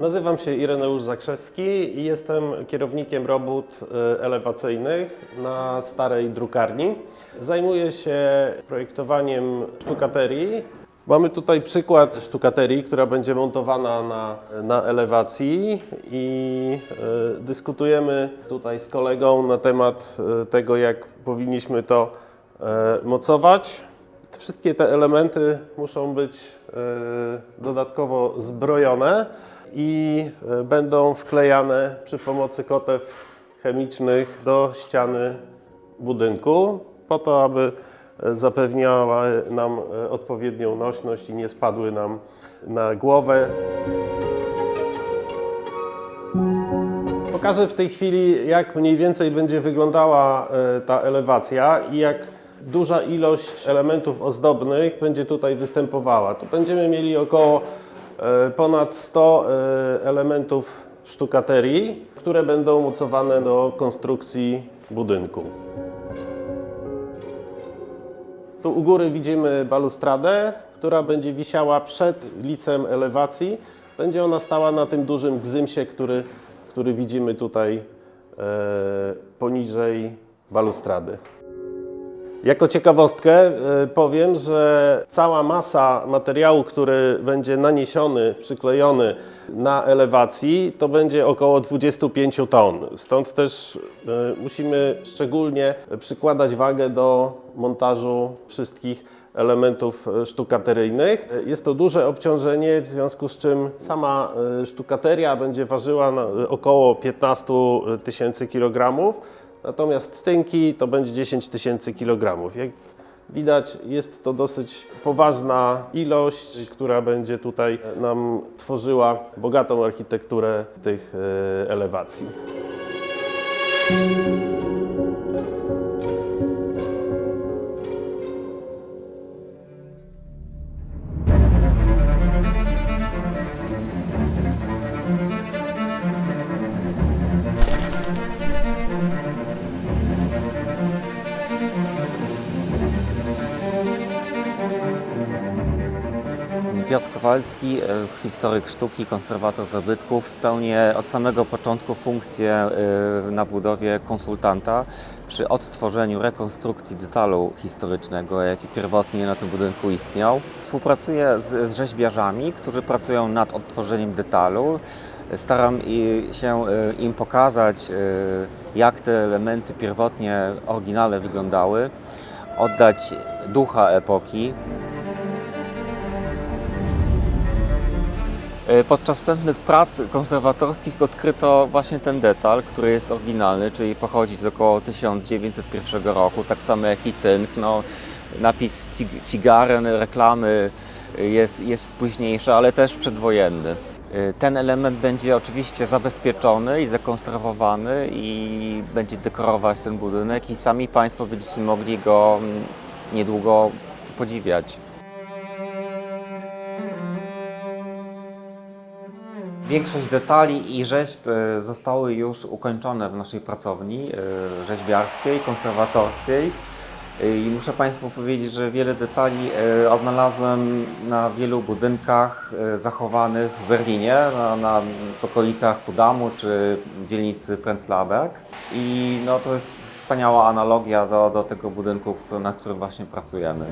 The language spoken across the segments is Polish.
Nazywam się Ireneusz Zakrzewski i jestem kierownikiem robót e, elewacyjnych na starej drukarni. Zajmuję się projektowaniem sztukaterii. Mamy tutaj przykład sztukaterii, która będzie montowana na, na elewacji i e, dyskutujemy tutaj z kolegą na temat e, tego, jak powinniśmy to mocować. Wszystkie te elementy muszą być dodatkowo zbrojone i e, będą wklejane przy pomocy kotew chemicznych do ściany budynku, po to, aby e, zapewniały nam e, odpowiednią nośność i nie spadły nam na głowę. Pokażę w tej chwili, jak mniej więcej będzie wyglądała ta elewacja i jak duża ilość elementów ozdobnych będzie tutaj występowała. Tu będziemy mieli około ponad 100 e, elementów sztukaterii, które będą mocowane do konstrukcji budynku. Tu u góry widzimy balustradę, która będzie wisiała przed licem elewacji. Będzie ona stała na tym dużym gzymsie, który, który widzimy tutaj e, poniżej balustrady. Jako ciekawostkę e, powiem, że cała masa materiału, który będzie naniesiony, przyklejony na elewacji, to będzie około 25 ton. Stąd też e, musimy szczególnie przykładać wagę do montażu wszystkich elementów e, sztukateryjnych. Jest to duże obciążenie, w związku z czym sama sztukateria będzie ważyła około 15 tysięcy kilogramów. Natomiast tynki to będzie 10 tysięcy kilogramów. Jak widać, jest to dosyć poważna ilość, która będzie tutaj nam tworzyła bogatą architekturę tych e, elewacji. Piotr Kowalski, e, historyk sztuki, konserwator zabytków. Pełnię od samego początku funkcję e, na budowie konsultanta przy odtworzeniu rekonstrukcji detalu historycznego, jaki pierwotnie na tym budynku istniał. Współpracuję z, rzeźbiarzami, którzy pracują nad odtworzeniem detalu. Staram się e, im pokazać, jak te elementy pierwotnie, oryginale wyglądały, oddać ducha epoki. Podczas wstępnych prac konserwatorskich odkryto właśnie ten detal, który jest oryginalny, czyli pochodzi z około 1901 roku, tak samo jak i tynk. No, napis cig- cigaren, reklamy y, jest, jest późniejszy, ale też przedwojenny. Y, Ten element będzie oczywiście zabezpieczony i zakonserwowany i będzie dekorować ten budynek i sami Państwo będziecie mogli go mm, niedługo podziwiać. Większość detali i rzeźb e, zostały już ukończone w naszej pracowni e, rzeźbiarskiej, konserwatorskiej. E, I muszę Państwu powiedzieć, że wiele detali odnalazłem na wielu budynkach zachowanych w Berlinie, na, na okolicach Kudamu czy dzielnicy Prenzlauberg. I no, to jest wspaniała analogia do, do tego budynku, na którym właśnie pracujemy.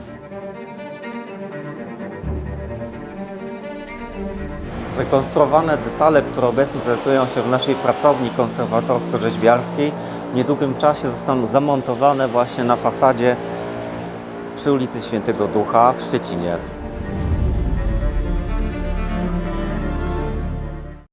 Zrekonstruowane detale, które obecnie znajdują się w naszej pracowni konserwatorsko-rzeźbiarskiej, w niedługim czasie zostaną zamontowane właśnie na fasadzie przy ulicy Świętego Ducha w Szczecinie.